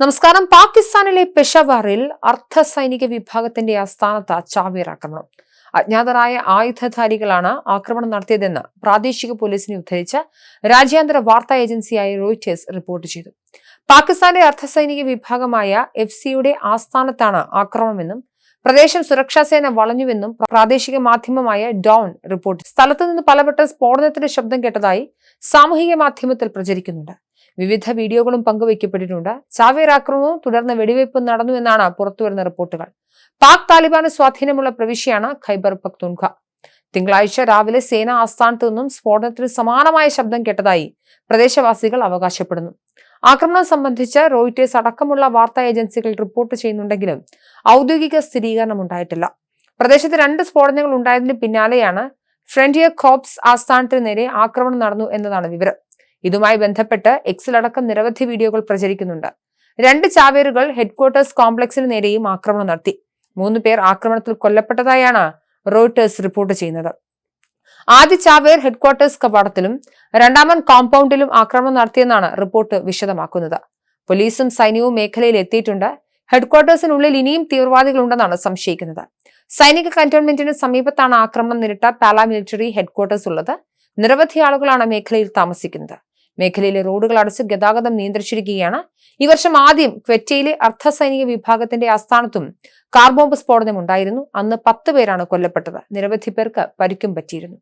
നമസ്കാരം. പാകിസ്ഥാനിലെ പെഷവാറിൽ അർദ്ധ സൈനിക വിഭാഗത്തിന്റെ ആസ്ഥാനത്ത് ചാവേർ ആക്രമണം അജ്ഞാതരായ ആയുധധാരികളാണ് ആക്രമണം നടത്തിയതെന്ന് പ്രാദേശിക പോലീസിനെ ഉദ്ധരിച്ച് രാജ്യാന്തര വാർത്താ ഏജൻസിയായ റോയിറ്റേഴ്സ് റിപ്പോർട്ട് ചെയ്തു. പാകിസ്ഥാന്റെ അർദ്ധസൈനിക വിഭാഗമായ എഫ് സിയുടെ ആസ്ഥാനത്താണ് ആക്രമണമെന്നും പ്രദേശം സുരക്ഷാസേന വളഞ്ഞുവെന്നും പ്രാദേശിക മാധ്യമമായ ഡോൺ റിപ്പോർട്ട്. സ്ഥലത്തു നിന്ന് പലവട്ടം സ്ഫോടനത്തിന്റെ ശബ്ദം കേട്ടതായി സാമൂഹിക മാധ്യമത്തിൽ പ്രചരിക്കുന്നുണ്ട്. വിവിധ വീഡിയോകളും പങ്കുവയ്ക്കപ്പെട്ടിട്ടുണ്ട്. ചാവേർ ആക്രമണവും തുടർന്ന് വെടിവയ്പ്പും നടന്നു എന്നാണ് പുറത്തുവരുന്ന റിപ്പോർട്ടുകൾ. പാക് താലിബാന് സ്വാധീനമുള്ള പ്രവിശ്യയാണ് ഖൈബർ പക്തുൻഖ തിങ്കളാഴ്ച രാവിലെ സേന ആസ്ഥാനത്തു നിന്നും സ്ഫോടനത്തിന് സമാനമായ ശബ്ദം കേട്ടതായി പ്രദേശവാസികൾ അവകാശപ്പെടുന്നു. ആക്രമണം സംബന്ധിച്ച് റോയിറ്റേഴ്സ് അടക്കമുള്ള വാർത്താ ഏജൻസികൾ റിപ്പോർട്ട് ചെയ്യുന്നുണ്ടെങ്കിലും ഔദ്യോഗിക സ്ഥിരീകരണം ഉണ്ടായിട്ടില്ല. പ്രദേശത്ത് രണ്ട് സ്ഫോടനങ്ങൾ ഉണ്ടായതിന് പിന്നാലെയാണ് ഫ്രണ്ടിയർ കോപ്സ് ആസ്ഥാനത്തിന് നേരെ ആക്രമണം നടന്നു എന്നതാണ് വിവരം. ഇതുമായി ബന്ധപ്പെട്ട് എക്സിലടക്കം നിരവധി വീഡിയോകൾ പ്രചരിക്കുന്നുണ്ട്. രണ്ട് ചാവേറുകൾ ഹെഡ്ക്വാർട്ടേഴ്സ് കോംപ്ലക്സിന് നേരെയും ആക്രമണം നടത്തി. മൂന്ന് പേർ ആക്രമണത്തിൽ കൊല്ലപ്പെട്ടതായാണ് റോയിട്ടേഴ്സ് റിപ്പോർട്ട് ചെയ്യുന്നത്. ആദ്യ ചാവേർ ഹെഡ്ക്വാർട്ടേഴ്സ് കവാടത്തിലും രണ്ടാമൻ കോമ്പൗണ്ടിലും ആക്രമണം നടത്തിയെന്നാണ് റിപ്പോർട്ട് വിശദമാക്കുന്നത്. പോലീസും സൈന്യവും മേഖലയിൽ എത്തിയിട്ടുണ്ട്. ഹെഡ്ക്വാർട്ടേഴ്സിനുള്ളിൽ ഇനിയും തീവ്രവാദികളുണ്ടെന്നാണ് സംശയിക്കുന്നത്. സൈനിക കന്റോൺമെന്റിന് സമീപത്താണ് ആക്രമണം നേരിട്ട പാരാമിലിറ്ററി ഹെഡ്ക്വാർട്ടേഴ്സ് ഉള്ളത്. നിരവധി ആളുകളാണ് മേഖലയിൽ താമസിക്കുന്നത്. മേഖലയിലെ റോഡുകൾ അടച്ച് ഗതാഗതം നിയന്ത്രിച്ചിരിക്കുകയാണ്. ഈ വർഷം ആദ്യം ക്വറ്റയിലെ അർദ്ധസൈനിക വിഭാഗത്തിന്റെ ആസ്ഥാനത്തും കാർ ബോംബ് സ്ഫോടനം ഉണ്ടായിരുന്നു അന്ന് പത്ത് പേരാണ് കൊല്ലപ്പെട്ടത്. നിരവധി പേർക്ക് പരിക്കും പറ്റിയിരുന്നു.